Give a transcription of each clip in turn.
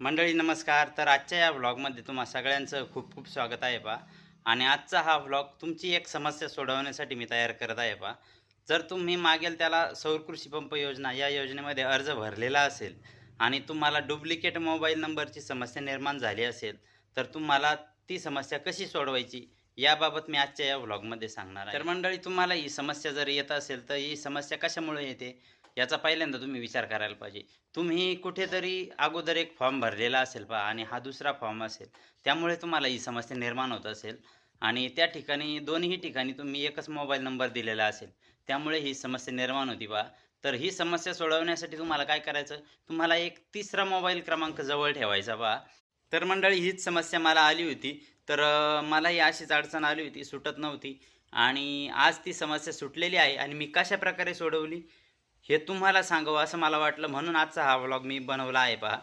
मंडळी नमस्कार. तर आजच्या या व्लॉगमध्ये तुम्हा सगळ्यांचं खूप खूप स्वागत आहे पा आणि आजचा हा व्लॉग तुमची एक समस्या सोडवण्यासाठी मी तयार करत आहे पा जर तुम्ही मागेल त्याला सौर कृषी पंप योजना या योजनेमध्ये अर्ज भरलेला असेल आणि तुम्हाला डुप्लिकेट मोबाईल नंबरची समस्या निर्माण झाली असेल तर तुम्हाला ती समस्या कशी सोडवायची याबाबत मी आजच्या या व्लॉगमध्ये सांगणार आहे. तर मंडळी तुम्हाला ही समस्या जर येत असेल तर ही समस्या कशामुळे येते? याचा पहिल्यांदा तुम्ही विचार करायला पाहिजे. तुम्ही कुठेतरी अगोदर एक फॉर्म भरलेला असेल पहा आणि हा दुसरा फॉर्म असेल. त्यामुळे तुम्हाला ही समस्या निर्माण होत असेल. आणि त्या ठिकाणी दोन्ही ठिकाणी तुम्ही एकच मोबाईल नंबर दिलेला असेल. त्यामुळे ही समस्या निर्माण होती बा तर ही समस्या सोडवण्यासाठी तुम्हाला काय करायचं? तुम्हाला एक तिसरा मोबाईल क्रमांक जवळ ठेवायचा बा तर मंडळी हीच समस्या मला आली होती. तर मलाही अशीच अडचण आली होती सुटत नव्हती. आणि आज ती समस्या सुटलेली आहे आणि मी कशा प्रकारे सोडवली? हे तुम्हाला सांगावं असं मला वाटलं. म्हणून आजचा हा व्लॉग मी बनवला आहे पहा.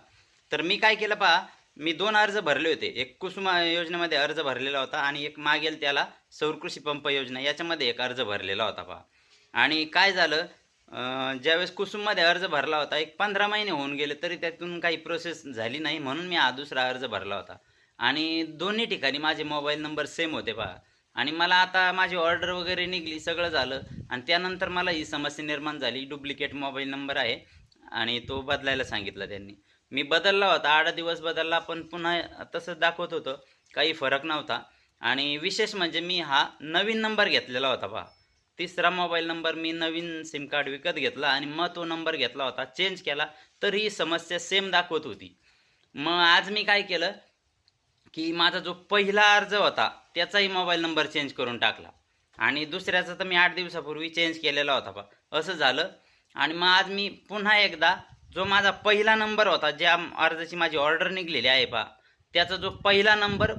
तर मी काय केलं पहा मी दोन अर्ज भरले होते. एक कुसुमा योजनेमध्ये अर्ज भरलेला होता आणि एक मागेल त्याला सौर कृषी पंप योजना याच्यामध्ये एक अर्ज भरलेला होता पहा. आणि काय झालं ज्यावेळेस कुसुममध्ये अर्ज भरला होता एक पंधरा महिने होऊन गेले तरी त्यातून काही प्रोसेस झाली नाही म्हणून मी हा दुसरा अर्ज भरला होता. आणि दोन्ही ठिकाणी माझे मोबाईल नंबर सेम होते पहा. आणि मला आता माझी ऑर्डर वगैरे निघली सगळं झालं. आणि त्यानंतर मला ही समस्या निर्माण झाली. डुप्लिकेट मोबाईल नंबर आहे. आणि तो बदलायला सांगितला त्यांनी. मी बदलला होता. आठ दिवस बदलला पण पुन्हा तसंच दाखवत होतं. काही फरक नव्हता. आणि विशेष म्हणजे मी हा नवीन नंबर घेतलेला होता पहा. तिसरा मोबाईल नंबर मी नवीन सिम कार्ड विकत घेतला आणि मग तो नंबर घेतला होता. चेंज केला तर ही समस्या सेम दाखवत होती. मग आज मी काय केलं की माझा जो पहिला अर्ज होता त्याचाही मोबाईल नंबर चेंज करून टाकला. आणि दुसऱ्याचा तर मी आठ दिवसापूर्वी चेंज केलेला होता बा असं झालं. आणि मग आज मी पुन्हा एकदा जो माझा पहिला नंबर होता ज्या अर्जाची माझी ऑर्डर निघलेली आहे पा त्याचा जो पहिला नंबर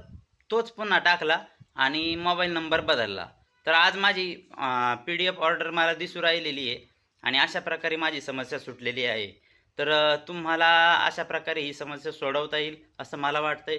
तोच पुन्हा टाकला आणि मोबाईल नंबर बदलला. तर आज माझी पी डी एफ ऑर्डर मला दिसू राहिलेली आहे आणि अशा प्रकारे माझी समस्या सुटलेली आहे. तर तुम्हाला अशा प्रकारे ही समस्या सोडवता येईल असं मला वाटतंय.